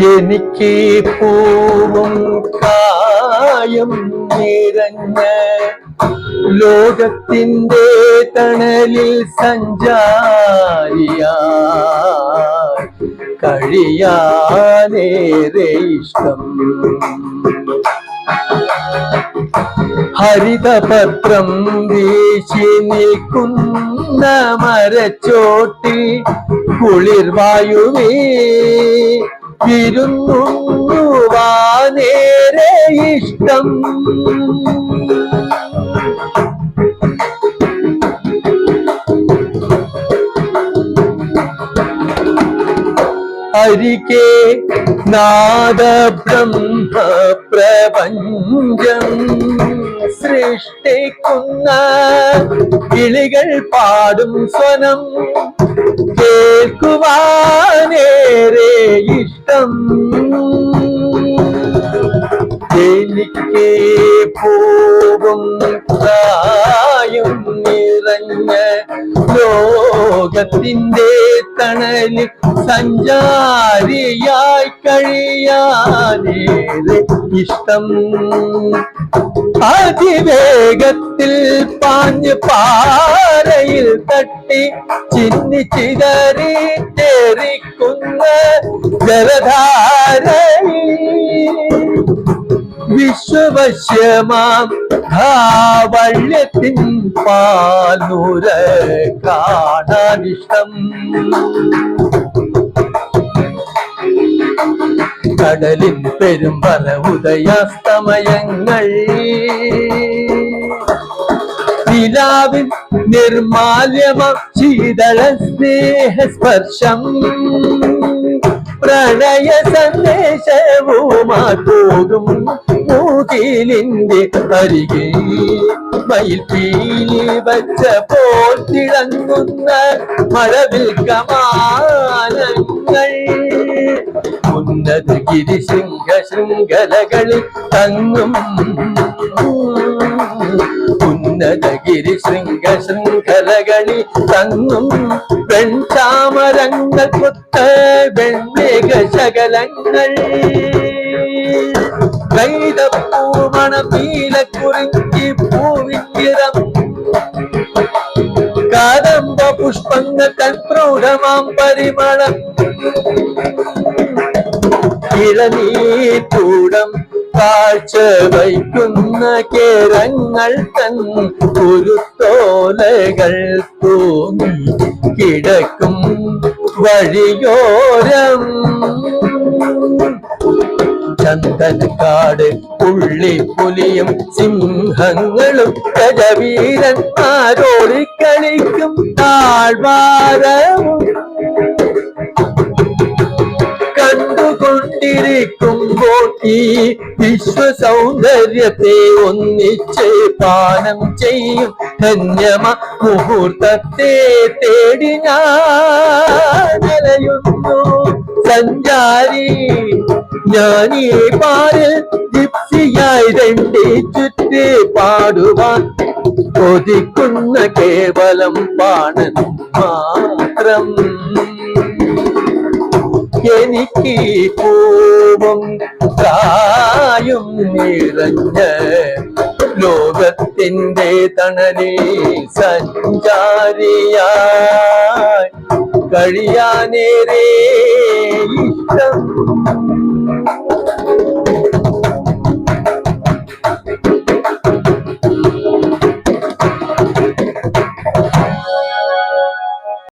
എനിക്ക് പൂവും കായും നിറഞ്ഞ ലോകത്തിന്റെ തണലിൽ സഞ്ചാരിയ കഴിയാനേറെ ഇഷ്ടം. ഹരിതപത്രം വീശി നിൽക്കുന്ന മരച്ചോട്ടിൽ കുളിർവായുവേ. വിരുന്നുവാനേറെ ഇഷ്ടം. അരികെ നാദബ്രഹ്മ പ്രപഞ്ചം സൃഷ്ടിക്കുന്ന കിളികൾ പാടും സ്വനം. കേൾക്കുവാനേറെ ഇഷ്ടം. എനിക്ക് പോകും. നിറഞ്ഞ ലോകത്തിന്റെ തണലിൽ സഞ്ചാരിയായി കഴിയാനേറെ ഇഷ്ടം. അതിവേഗത്തിൽ പാഞ്ഞ് പാറയിൽ തട്ടി ചിന്നി ചിതറി തെറിക്കുന്ന ജലധാരയിൽ വിശ്വവശ്യമാം ധാവള്യത്തിൻ പാലൂര കാണാനിഷ്ടം കടലിൻ പെരുമ്പറ ഉദയാസ്തമയങ്ങൾ നിലാവിൻ നിർമാല്യമ ശീതള സ്നേഹസ്പർശം. പ്രണയ സന്ദേശവുമാ പോകും മൂകിലിന്റെ അരികെ മയിൽപ്പീലി വച്ച പോൽ തിളങ്ങുന്ന മഴവിൽ കമാനങ്ങൾ ഉന്നത ഗിരി ശൃംഗ ശൃംഖലകളിൽ തങ്ങും ഉന്നതഗിരി ശൃംഗ ശൃംഖലകളിൽ തങ്ങും വെൺചാമരങ്ങൾ കൊത്ത വെൺമേഘ ശകലങ്ങൾ കൈതപ്പൂമണം നീലക്കുറിഞ്ചി പൂവിന്തിരം കാദംബ പുഷ്പങ്ങൾ തൻ പ്രൗഢമാം പരിമളം. ഇളനീറ്റൂടം കാഴ്ച വയ്ക്കുന്ന കേരങ്ങൾ തൻ ഒരു തോലകൾ തൂങ്ങി കിടക്കും വഴിയോരം. ചന്ദനക്കാട് പുള്ളിപ്പുലിയും സിംഹങ്ങളും ഗജവീരന്മാരോടിക്കളിക്കും താഴ്വാരവും കണ്ടുകൊണ്ടിരിക്കുമ്പോൾ ഈ വിശ്വ സൗന്ദര്യത്തെ ഒന്നിച്ച് പാനം ചെയ്യും ധന്യമ മുഹൂർത്തത്തെ തേടി ഞാൻ നിലയുന്നു സഞ്ചാരി ഈ പാരിൽ ജിപ്സിയായി രണ്ടി ചുറ്റി പാടുവാൻ കൊതിക്കുന്ന കേവലം പാണൻ മാത്രം. എനിക്ക് പൂവും കായും നിറഞ്ഞ ലോകത്തിന്റെ തണലിൽ സഞ്ചാരിയായി കഴിയാനേരേ ഇഷ്ടം.